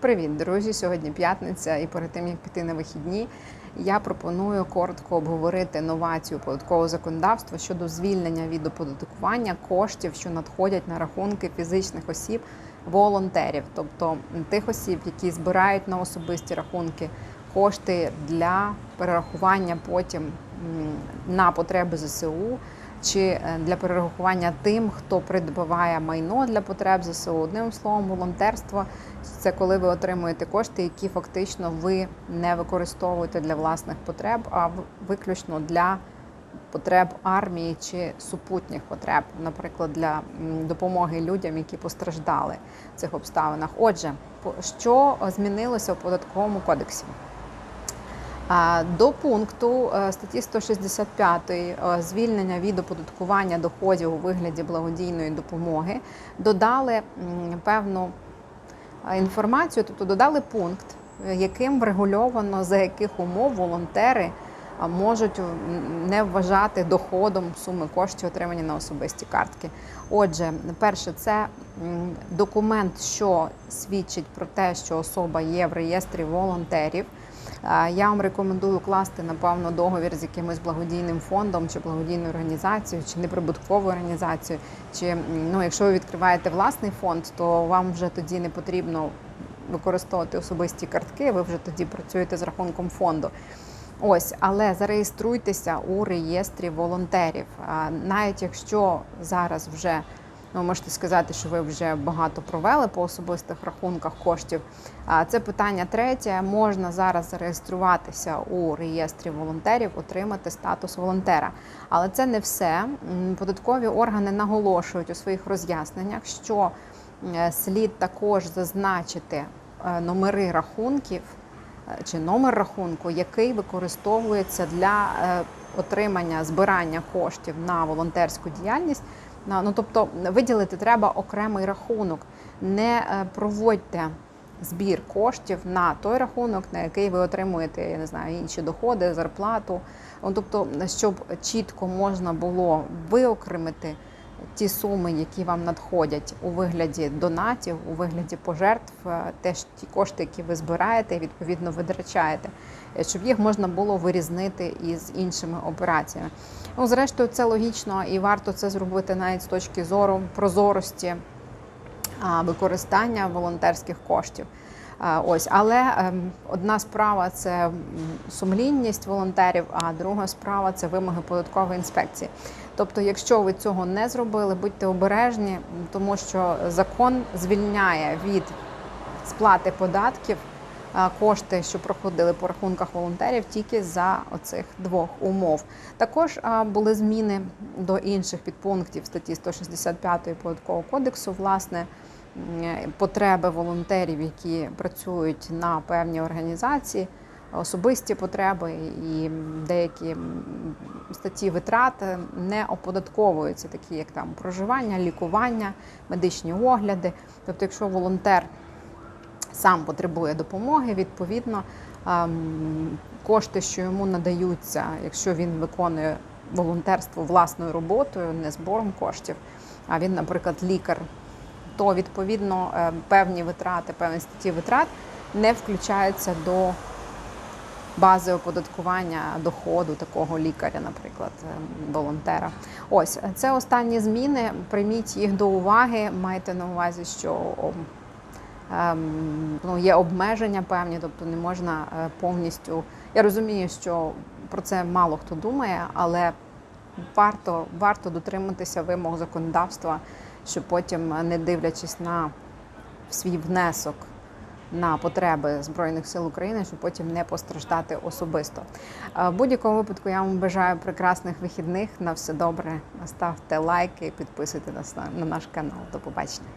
Привіт, друзі! Сьогодні п'ятниця, і перед тим як піти на вихідні, я пропоную коротко обговорити новацію податкового законодавства щодо звільнення від оподаткування коштів, що надходять на рахунки фізичних осіб волонтерів, тобто тих осіб, які збирають на особисті рахунки кошти для перерахування потім на потреби ЗСУ. Чи е, для перерахування тим, хто придбаває майно для потреб ЗСУ. Одним словом, волонтерство це коли ви отримуєте кошти, які фактично ви не використовуєте для власних потреб, а виключно для потреб армії чи супутніх потреб, наприклад, для допомоги людям, які постраждали в цих обставинах. Отже, що змінилося в податковому кодексі? До пункту е, статті 165 е, звільнення від оподаткування доходів у вигляді благодійної допомоги додали певну е, інформацію, тобто додали пункт, яким врегульовано за яких умов волонтери можуть не вважати доходом суми коштів, отримані на особисті картки. Отже, перше, це документ, що свідчить про те, що особа є в реєстрі волонтерів. Я вам рекомендую класти напевно договір з якимось благодійним фондом чи благодійною організацією, чи неприбутковою організацією. Чи ну, якщо ви відкриваєте власний фонд, то вам вже тоді не потрібно використовувати особисті картки. Ви вже тоді працюєте з рахунком фонду. Ось, але зареєструйтеся у реєстрі волонтерів. Навіть якщо зараз вже ну, можете сказати, що ви вже багато провели по особистих рахунках коштів. А це питання третє. Можна зараз зареєструватися у реєстрі волонтерів, отримати статус волонтера. Але це не все. Податкові органи наголошують у своїх роз'ясненнях, що е, слід також зазначити е, номери рахунків е, чи номер рахунку, який використовується для отримання збирання коштів на волонтерську діяльність. На- Ну, тобто виділити треба окремий рахунок. Не е, проводьте збір коштів на той рахунок, на який ви отримуєте, я не знаю, інші доходи, зарплату. Ну, тобто, щоб чітко можна було виокремити ті суми, які вам надходять у вигляді донатів, у вигляді пожертв, е, теж ті кошти, які ви збираєте, відповідно витрачаєте, е, щоб їх можна було вирізнити із іншими операціями. Ну, зрештою, це логічно і варто це зробити навіть з точки зору прозорості використання волонтерських коштів. Ось, але ем, одна справа це сумлінність волонтерів, а друга справа це вимоги податкової інспекції. Тобто, якщо ви цього не зробили, будьте обережні, тому що закон звільняє від сплати податків кошти, що проходили по рахунках волонтерів, тільки за оцих двох умов. Також були зміни до інших підпунктів статті 165 податкового кодексу. Власне, потреби волонтерів, які працюють на певні організації. Особисті потреби і деякі статті витрат не оподатковуються, такі як там проживання, лікування, медичні огляди. Тобто, якщо волонтер сам потребує допомоги, відповідно ем, кошти, що йому надаються, якщо він виконує волонтерство власною роботою, не збором коштів, а він, наприклад, лікар, то відповідно е, певні витрати, певні статті витрат не включаються до бази оподаткування доходу такого лікаря, наприклад, ем, волонтера. Ось це останні зміни. Прийміть їх до уваги. Майте на увазі, що ем, ну, є обмеження певні, тобто не можна е, повністю. Я розумію, що про це мало хто думає, але варто, варто дотриматися вимог законодавства, щоб потім, не дивлячись на свій внесок на потреби Збройних сил України, щоб потім не постраждати особисто. Е, В будь-якому випадку я вам бажаю прекрасних вихідних. На все добре. Ставте лайки, підписуйтесь на наш канал. До побачення.